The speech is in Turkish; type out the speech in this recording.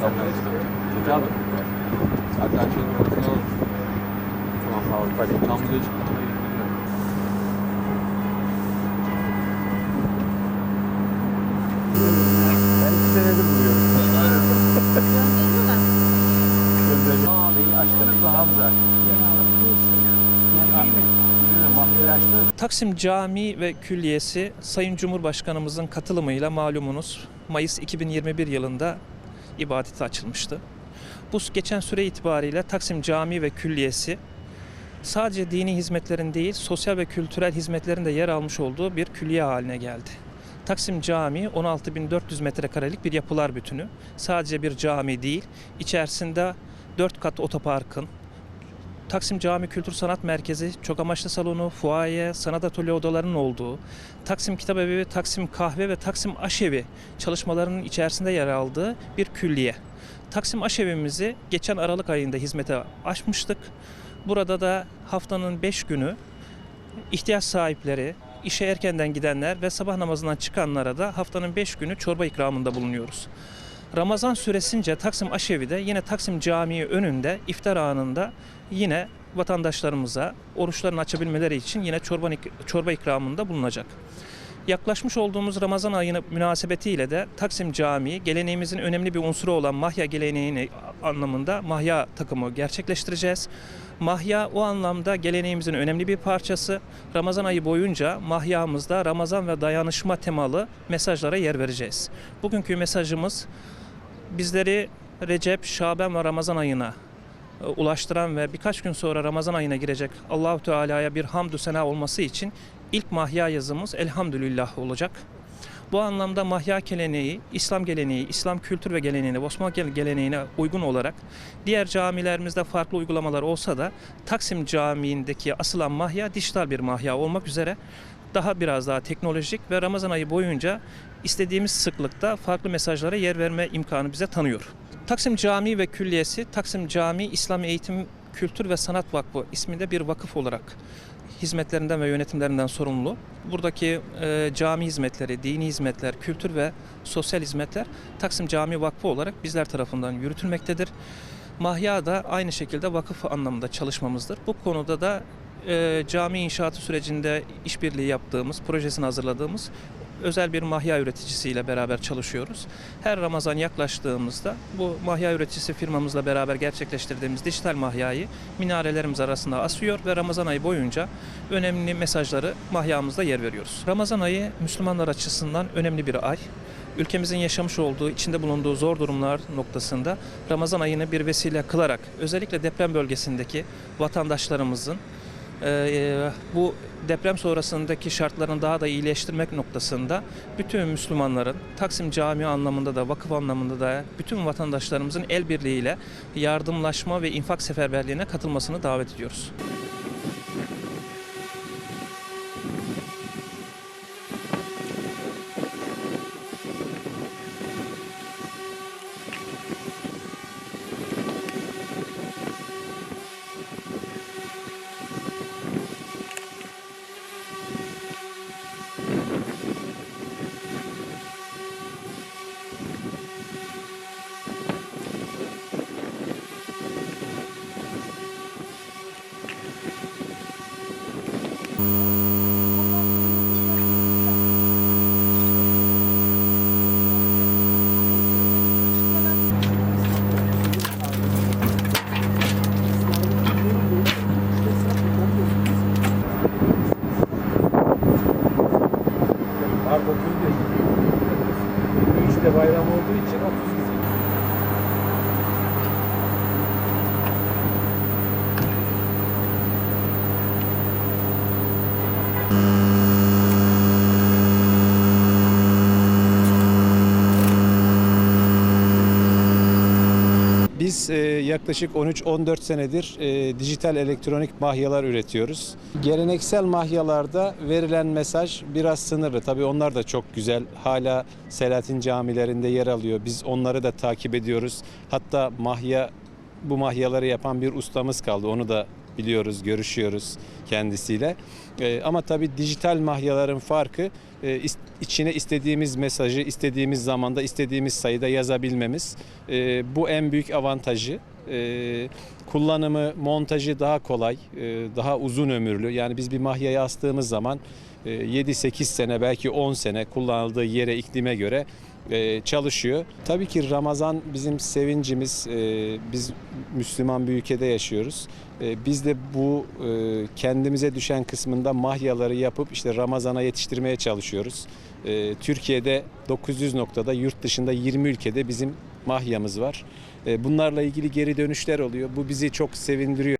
Tamam. Tutalım. Zaten açalım. Alalım. Tamam tamam. Hadi. Tam buraya çıktım. Ben iki senedir buluyorum. Gönderiyorlar. Gönderici. Şeyi açtınız mı Hamza? Bilmiyorum, mahkeyi açtınız. Taksim Camii ve Külliyesi Sayın Cumhurbaşkanımızın katılımıyla malumunuz Mayıs 2021 yılında ibadete açılmıştı. Bu geçen süre itibariyle Taksim Camii ve Külliyesi sadece dini hizmetlerin değil sosyal ve kültürel hizmetlerin de yer almış olduğu bir külliye haline geldi. Taksim Camii 16.400 metrekarelik bir yapılar bütünü. Sadece bir cami değil, içerisinde 4 kat otoparkın, Taksim Cami Kültür Sanat Merkezi, çok amaçlı salonu, fuaye, sanat atölye odalarının olduğu, Taksim Kitabevi, Taksim Kahve ve Taksim Aşevi çalışmalarının içerisinde yer aldığı bir külliye. Taksim Aşevimizi geçen Aralık ayında hizmete açmıştık. Burada da haftanın 5 günü ihtiyaç sahipleri, işe erkenden gidenler ve sabah namazından çıkanlara da haftanın 5 günü çorba ikramında bulunuyoruz. Ramazan süresince Taksim Aşevi'de yine Taksim Camii önünde iftar anında yine vatandaşlarımıza oruçlarını açabilmeleri için yine çorba, çorba ikramında bulunacak. Yaklaşmış olduğumuz Ramazan ayını münasebetiyle de Taksim Camii geleneğimizin önemli bir unsuru olan mahya geleneğini anlamında mahya takımı gerçekleştireceğiz. Mahya o anlamda geleneğimizin önemli bir parçası. Ramazan ayı boyunca mahyamızda Ramazan ve dayanışma temalı mesajlara yer vereceğiz. Bugünkü mesajımız bizleri Recep, Şaban ve Ramazan ayına e, ulaştıran ve birkaç gün sonra Ramazan ayına girecek Allahu Teala'ya bir hamdü sena olması için ilk mahya yazımız elhamdülillah olacak. Bu anlamda mahya geleneği, İslam geleneği, İslam kültür ve geleneğine, Osmanlı gele- geleneğine uygun olarak diğer camilerimizde farklı uygulamalar olsa da Taksim Camii'ndeki asılan mahya dijital bir mahya olmak üzere daha biraz daha teknolojik ve Ramazan ayı boyunca istediğimiz sıklıkta farklı mesajlara yer verme imkanı bize tanıyor. Taksim Camii ve Külliyesi Taksim Camii İslam Eğitim Kültür ve Sanat Vakfı isminde bir vakıf olarak hizmetlerinden ve yönetimlerinden sorumlu. Buradaki e, cami hizmetleri, dini hizmetler, kültür ve sosyal hizmetler Taksim Cami Vakfı olarak bizler tarafından yürütülmektedir. Mahya da aynı şekilde vakıf anlamında çalışmamızdır. Bu konuda da e, cami inşaatı sürecinde işbirliği yaptığımız, projesini hazırladığımız özel bir mahya üreticisiyle beraber çalışıyoruz. Her Ramazan yaklaştığımızda bu mahya üreticisi firmamızla beraber gerçekleştirdiğimiz dijital mahyayı minarelerimiz arasında asıyor ve Ramazan ayı boyunca önemli mesajları mahyamızda yer veriyoruz. Ramazan ayı Müslümanlar açısından önemli bir ay. Ülkemizin yaşamış olduğu, içinde bulunduğu zor durumlar noktasında Ramazan ayını bir vesile kılarak özellikle deprem bölgesindeki vatandaşlarımızın bu deprem sonrasındaki şartlarını daha da iyileştirmek noktasında bütün Müslümanların Taksim Camii anlamında da vakıf anlamında da bütün vatandaşlarımızın el birliğiyle yardımlaşma ve infak seferberliğine katılmasını davet ediyoruz. Bayram olduğu için 30 E, yaklaşık 13-14 senedir e, dijital elektronik mahyalar üretiyoruz. Geleneksel mahyalarda verilen mesaj biraz sınırlı. Tabii onlar da çok güzel. Hala Selahattin camilerinde yer alıyor. Biz onları da takip ediyoruz. Hatta mahya bu mahyaları yapan bir ustamız kaldı. Onu da biliyoruz, görüşüyoruz kendisiyle. E, ama tabii dijital mahyaların farkı e, içine istediğimiz mesajı istediğimiz zamanda istediğimiz sayıda yazabilmemiz. E, bu en büyük avantajı. E, kullanımı, montajı daha kolay, e, daha uzun ömürlü. Yani biz bir mahyayı astığımız zaman e, 7-8 sene belki 10 sene kullanıldığı yere, iklime göre e, çalışıyor. Tabii ki Ramazan bizim sevincimiz. E, Biz Müslüman bir ülkede yaşıyoruz. E, Biz de bu e, kendimize düşen kısmında mahyaları yapıp işte Ramazan'a yetiştirmeye çalışıyoruz. E, Türkiye'de 900 noktada, yurt dışında 20 ülkede bizim mahyamız var. E, Bunlarla ilgili geri dönüşler oluyor. Bu bizi çok sevindiriyor.